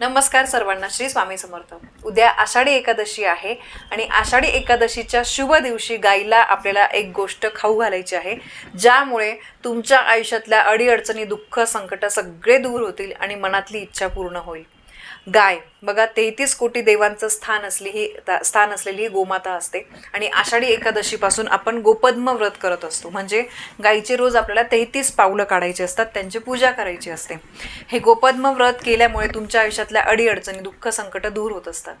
नमस्कार सर्वांना श्री स्वामी समर्थ. उद्या आषाढी एकादशी आहे आणि आषाढी एकादशीच्या शुभ दिवशी गाईला आपल्याला एक गोष्ट खाऊ घालायची आहे ज्यामुळे तुमच्या आयुष्यातल्या अडीअडचणी दुःख संकट सगळे दूर होतील आणि मनातली इच्छा पूर्ण होईल. गाय. बघा तेहतीस कोटी देवांचं स्थान असली ही ता- स्थान असलेली ही गोमाता असते. आणि आषाढी एकादशीपासून आपण गोपद्म व्रत करत असतो. म्हणजे गाईचे रोज आपल्याला तेहतीस पावलं काढायची असतात त्यांची पूजा करायची असते. हे गोपद्म व्रत केल्यामुळे तुमच्या आयुष्यातल्या अडीअडचणी दुःख संकट दूर होत असतात.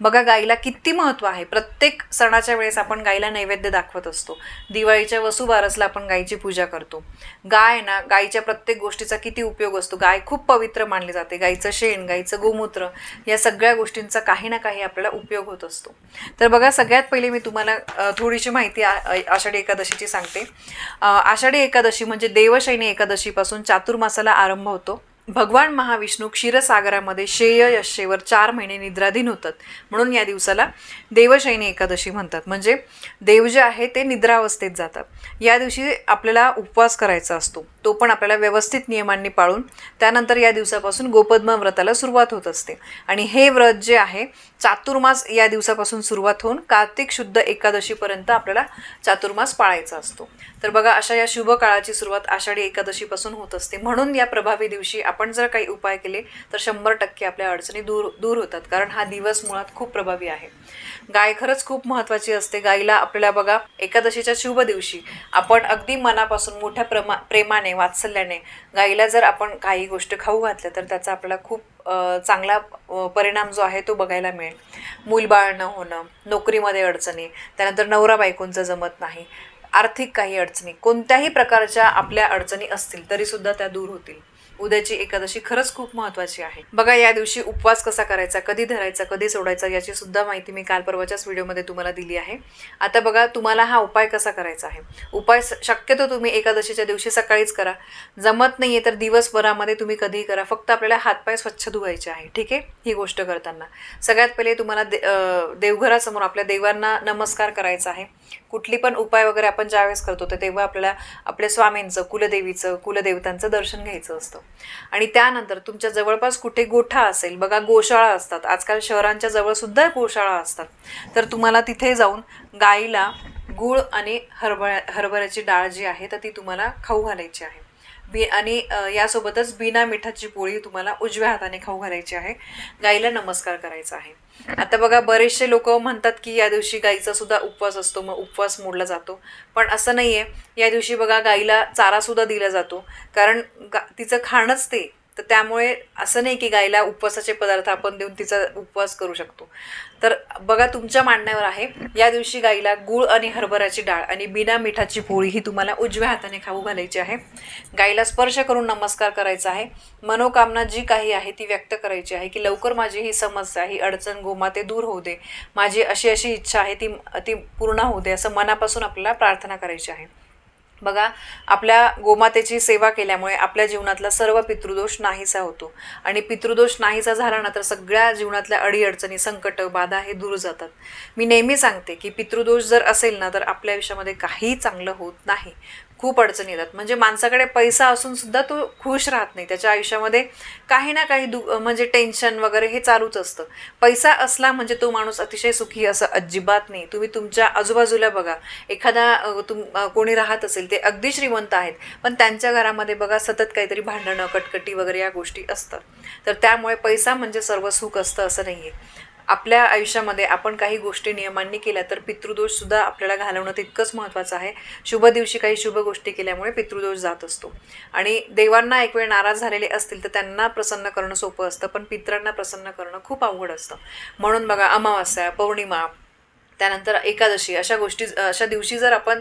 बघा गाईला किती महत्त्व आहे. प्रत्येक सणाच्या वेळेस आपण गायीला नैवेद्य दाखवत असतो. दिवाळीच्या वसुबारसला आपण गाईची पूजा करतो. गाय ना गाईच्या प्रत्येक गोष्टीचा किती उपयोग असतो. गाय खूप पवित्र मानली जाते. गाईचं शेण गाईचं गोमूत्र या सगळ्या गोष्टींचा काही ना काही आपल्याला उपयोग होत असतो. तर बघा सगळ्यात पहिले मी तुम्हाला थोडीशी माहिती आषाढी एकादशीची सांगते. आषाढी एकादशी म्हणजे देवशैनी एकादशीपासून चातुर्मासाला आरंभ होतो. भगवान महाविष्णू क्षीरसागरामध्ये शेय यशेवर चार महिने निद्राधीन होतात. म्हणून या दिवसाला देवशैनी एकादशी म्हणतात. म्हणजे देव जे आहे ते निद्रावस्थेत जातात. या दिवशी आपल्याला उपवास करायचा असतो. तो पण आपल्याला व्यवस्थित नियमांनी पाळून त्यानंतर या दिवसापासून गोपद्म व्रताला सुरुवात होत असते. आणि हे व्रत जे आहे चातुर्मास या दिवसापासून सुरुवात होऊन कार्तिक शुद्ध एकादशीपर्यंत आपल्याला चातुर्मास पाळायचा असतो. तर बघा अशा या शुभ काळाची सुरुवात आषाढी एकादशीपासून होत असते. म्हणून या प्रभावी दिवशी आपण जर काही उपाय केले तर शंभर टक्के आपल्या अडचणी दूर दूर होतात. कारण हा दिवस मुळात खूप प्रभावी आहे. गाय खरंच खूप महत्त्वाची असते. गायीला आपल्याला बघा एकादशीच्या शुभ दिवशी आपण अगदी मनापासून मोठ्या प्रमा प्रेमाने वात्सल्याने गायीला जर आपण काही गोष्ट खाऊ घातल्या तर त्याचा आपल्याला खूप चांगला परिणाम जो आहे तो बघायला मिळेल. मूलबाळ न होणं नोकरीमध्ये अडचणी त्यानंतर नवरा बायकोंचं जमत नाही आर्थिक काही अडचणी कोणत्याही प्रकारच्या आपल्या अडचणी असतील तरीसुद्धा त्या दूर होतील. उद्याची एकादशी खरंच खूप महत्त्वाची आहे. बघा या दिवशी उपवास कसा करायचा कधी धरायचा कधी सोडायचा याची सुद्धा माहिती मी काल परवाच्याच व्हिडिओमध्ये तुम्हाला दिली आहे. आता बघा तुम्हाला हा उपाय कसा करायचा आहे? उपाय शक्यतो तुम्ही एकादशीच्या दिवशी सकाळीच करा. जमत नाहीये तर दिवसभरामध्ये तुम्ही कधीही करा. फक्त आपल्याला हातपाय स्वच्छ धुवायचे आहे ठीक आहे? ही गोष्ट करताना. सगळ्यात पहिले तुम्हाला दे देवघरासमोर आपल्या देवांना नमस्कार करायचा आहे. कुठली पण उपाय वगैरे आपण ज्यावेळेस करतो तर तेव्हा आपल्याला आपल्या स्वामींचं कुलदेवीचं कुलदेवतांचं दर्शन घ्यायचं असतं. आणि त्यानंतर तुमच्या जवळपास कुठे गोठा असेल बघा गोशाळा असतात. आजकाल शहरांच्या जवळ सुद्धा गोशाळा असतात. तर तुम्हाला तिथे जाऊन गाईला गूळ आणि हरभऱ्या हरभऱ्याची डाळ जी आहे तर ती तुम्हाला खाऊ घालायची आहे. बी आणि यासोबतच बिना मिठाची पोळी तुम्हाला उजव्या हाताने खाऊ घालायची आहे. गाईला नमस्कार करायचा आहे. आता बघा बरेचसे लोक म्हणतात की या दिवशी गाईचा सुद्धा उपवास असतो मग उपवास मोडला जातो. पण असं नाही आहे या दिवशी बघा गाईला चारासुद्धा दिला जातो. कारण गा तिचं खाणंच ते. तर त्यामुळे असं नाही की गाईला उपवासाचे पदार्थ आपण देऊन तिचा उपवास करू शकतो. तर बघा तुमच्या मांडण्यावर आहे या दिवशी गाईला गूळ आणि हरभऱ्याची डाळ आणि बिना मिठाची पोळी ही तुम्हाला उजव्या हाताने खाऊ घालायची आहे. गाईला स्पर्श करून नमस्कार करायचा आहे. मनोकामना जी काही आहे ती व्यक्त करायची आहे की लवकर माझी ही समस्या ही अडचण गोमाते दूर होऊ दे. माझी अशी अशी इच्छा आहे ती ती पूर्ण होऊ दे असं मनापासून आपल्याला प्रार्थना करायची आहे. बघा आपल्या गोमातेची सेवा केल्यामुळे आपल्या जीवनातला सर्व पितृदोष नाहीसा होतो. आणि पितृदोष नाहीसा झाला ना तर सगळ्या जीवनातल्या अडीअडचणी संकट बाधा हे दूर जातात. मी नेहमी सांगते की पितृदोष जर असेल ना तर आपल्या आयुष्यामध्ये काहीही चांगलं होत नाही. खूप अडचणी येतात. म्हणजे माणसाकडे पैसा असून सुद्धा तो खुश राहत नाही. त्याच्या आयुष्यामध्ये काही ना काही दु म्हणजे टेन्शन वगैरे हे चालूच असतं. पैसा असला म्हणजे तो माणूस अतिशय सुखी असं अजिबात नाही. तुम्ही तुमच्या आजूबाजूला बघा. एखादा तुम कोणी राहत असेल ते अगदी श्रीमंत आहेत. पण त्यांच्या घरामध्ये बघा सतत काहीतरी भांडणं कटकटी वगैरे या गोष्टी असतात. तर त्यामुळे पैसा म्हणजे सर्व सुख असतं असं नाही आहे आपल्या आयुष्यामध्ये आपण काही गोष्टी नियमांनी केल्या तर पितृदोषसुद्धा आपल्याला घालवणं तितकंच महत्त्वाचं आहे. शुभ दिवशी काही शुभ गोष्टी केल्यामुळे पितृदोष जात असतो. आणि देवांना एक वेळ नाराज झालेले असतील तर त्यांना प्रसन्न करणं सोपं असतं पण पित्रांना प्रसन्न करणं खूप अवघड असतं. म्हणून बघा अमावास्या पौर्णिमा त्यानंतर एकादशी अशा गोष्टी अशा दिवशी जर आपण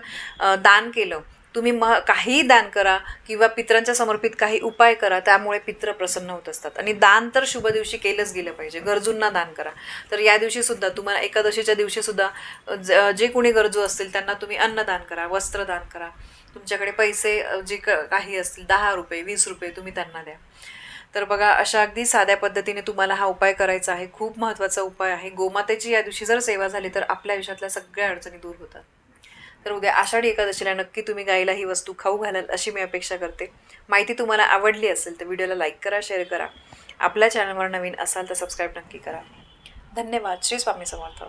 दान केलं तुम्ही म काहीही दान करा किंवा पित्रांच्या समर्पित काही उपाय करा त्यामुळे पित्र प्रसन्न होत असतात. आणि दान तर शुभ दिवशी केलंच गेलं पाहिजे गरजूंना दान करा. तर या दिवशी सुद्धा तुम्हाला एकादशीच्या दिवशी सुद्धा ज- जे कोणी गरजू असतील त्यांना तुम्ही अन्नदान करा वस्त्रदान करा. तुमच्याकडे पैसे जे क काही असतील दहा रुपये वीस रुपये तुम्ही त्यांना द्या. तर बघा अशा अगदी साध्या पद्धतीने तुम्हाला हा उपाय करायचा आहे. खूप महत्त्वाचा उपाय आहे. गोमातेची या दिवशी जर सेवा झाली तर आपल्या आयुष्यातल्या सगळ्या अडचणी दूर होतात. तर उद्या आषाढी एकादशीला नक्की तुम्ही गाईला ही वस्तू खाऊ घालाल अशी मी अपेक्षा करते. माहिती तुम्हाला आवडली असेल तर व्हिडिओला लाईक करा शेअर करा. आपल्या चॅनलवर नवीन असाल तर सबस्क्राईब नक्की करा. धन्यवाद. श्री स्वामी समर्थ.